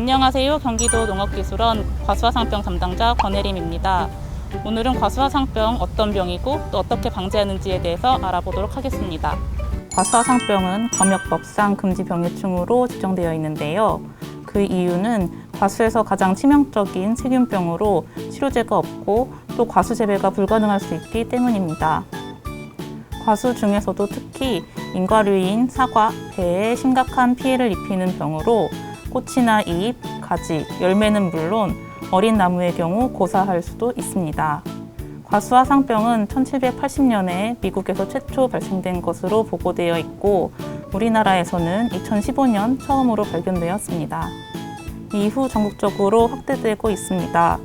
안녕하세요. 경기도 농업기술원 과수화상병 담당자 권혜림입니다. 오늘은 과수화상병 어떤 병이고 또 어떻게 방지하는지에 대해서 알아보도록 하겠습니다. 과수화상병은 검역법상 금지 병해충으로 지정되어 있는데요. 그 이유는 과수에서 가장 치명적인 세균병으로 치료제가 없고 또 과수 재배가 불가능할 수 있기 때문입니다. 과수 중에서도 특히 인과류인 사과, 배에 심각한 피해를 입히는 병으로 꽃이나 잎, 가지, 열매는 물론 어린 나무의 경우 고사할 수도 있습니다. 과수화상병은 1780년에 미국에서 최초 발생된 것으로 보고되어 있고 우리나라에서는 2015년 처음으로 발견되었습니다. 이후 전국적으로 확대되고 있습니다.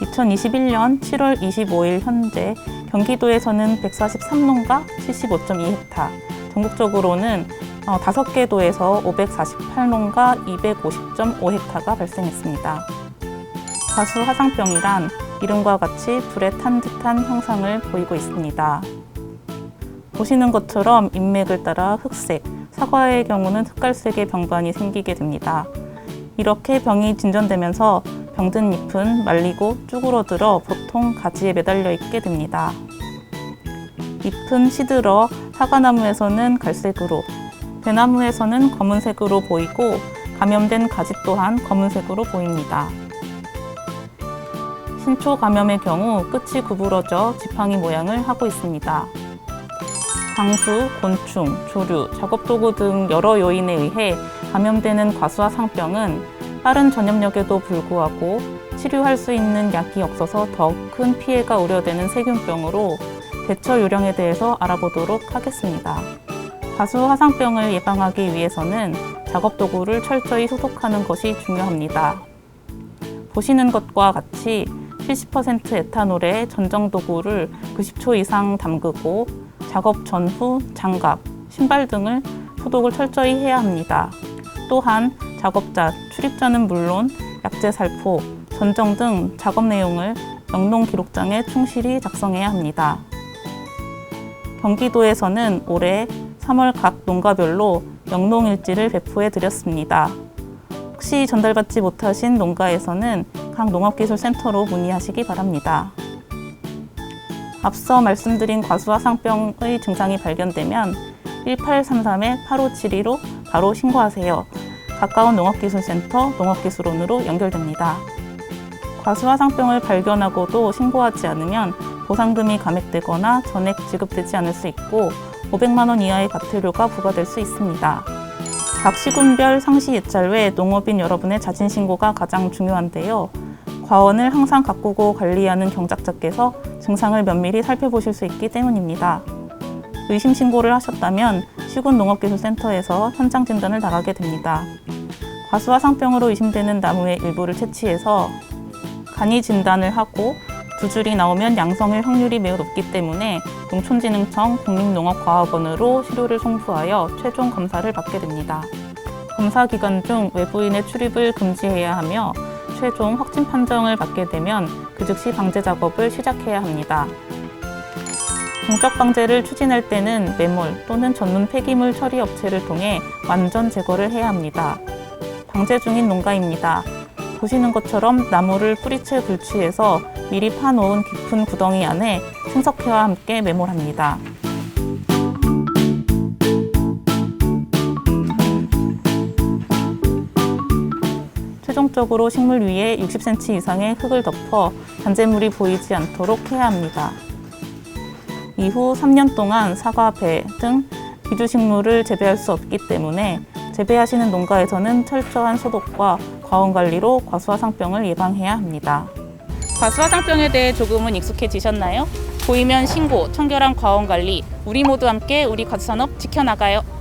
2021년 7월 25일 현재 경기도에서는 143농가 75.2헥타, 전국적으로는 어, 5개 도에서 548농가 250.5헥타가 발생했습니다. 과수 화상병이란 이름과 같이 불에 탄 듯한 형상을 보이고 있습니다. 보시는 것처럼 인맥을 따라 흑색, 사과의 경우는 흑갈색의 병반이 생기게 됩니다. 이렇게 병이 진전되면서 병든 잎은 말리고 쭈그러들어 보통 가지에 매달려 있게 됩니다. 잎은 시들어 사과나무에서는 갈색으로, 배나무에서는 검은색으로 보이고 감염된 가지 또한 검은색으로 보입니다. 신초 감염의 경우 끝이 구부러져 지팡이 모양을 하고 있습니다. 광수, 곤충, 조류, 작업도구 등 여러 요인에 의해 감염되는 과수와 상병은 빠른 전염력에도 불구하고 치료할 수 있는 약이 없어서 더욱 큰 피해가 우려되는 세균병으로 대처 요령에 대해서 알아보도록 하겠습니다. 과수 화상병을 예방하기 위해서는 작업 도구를 철저히 소독하는 것이 중요합니다. 보시는 것과 같이 70% 에탄올에 전정 도구를 90초 이상 담그고 작업 전후 장갑, 신발 등을 소독을 철저히 해야 합니다. 또한 작업자, 출입자는 물론 약재 살포, 전정 등 작업 내용을 영농 기록장에 충실히 작성해야 합니다. 경기도에서는 올해 3월 각 농가별로 영농일지를 배포해 드렸습니다. 혹시 전달받지 못하신 농가에서는 각 농업기술센터로 문의하시기 바랍니다. 앞서 말씀드린 과수화상병의 증상이 발견되면 1833-8572로 바로 신고하세요. 가까운 농업기술센터 농업기술원으로 연결됩니다. 과수화상병을 발견하고도 신고하지 않으면 보상금이 감액되거나 전액 지급되지 않을 수 있고 500만 원 이하의 과태료가 부과될 수 있습니다. 각 시군별 상시 예찰 외 농업인 여러분의 자진 신고가 가장 중요한데요. 과원을 항상 가꾸고 관리하는 경작자께서 증상을 면밀히 살펴보실 수 있기 때문입니다. 의심 신고를 하셨다면 시군 농업기술센터에서 현장 진단을 나가게 됩니다. 과수화상병으로 의심되는 나무의 일부를 채취해서 간이 진단을 하고 두 줄이 나오면 양성일 확률이 매우 높기 때문에 농촌진흥청 국민농업과학원으로 시료를 송부하여 최종 검사를 받게 됩니다. 검사 기간 중 외부인의 출입을 금지해야 하며 최종 확진 판정을 받게 되면 그 즉시 방제 작업을 시작해야 합니다. 공적 방제를 추진할 때는 매몰 또는 전문 폐기물 처리 업체를 통해 완전 제거를 해야 합니다. 방제 중인 농가입니다. 보시는 것처럼 나무를 뿌리채 불취해서 미리 파놓은 깊은 구덩이 안에 생석회와 함께 매몰합니다. 최종적으로 식물 위에 60cm 이상의 흙을 덮어 잔재물이 보이지 않도록 해야 합니다. 이후 3년 동안 사과, 배 등 비주식물을 재배할 수 없기 때문에 재배하시는 농가에서는 철저한 소독과 과원 관리로 과수화 상병을 예방해야 합니다. 과수화상병에 대해 조금은 익숙해지셨나요? 보이면 신고, 청결한 과원 관리, 우리 모두 함께 우리 과수산업 지켜나가요.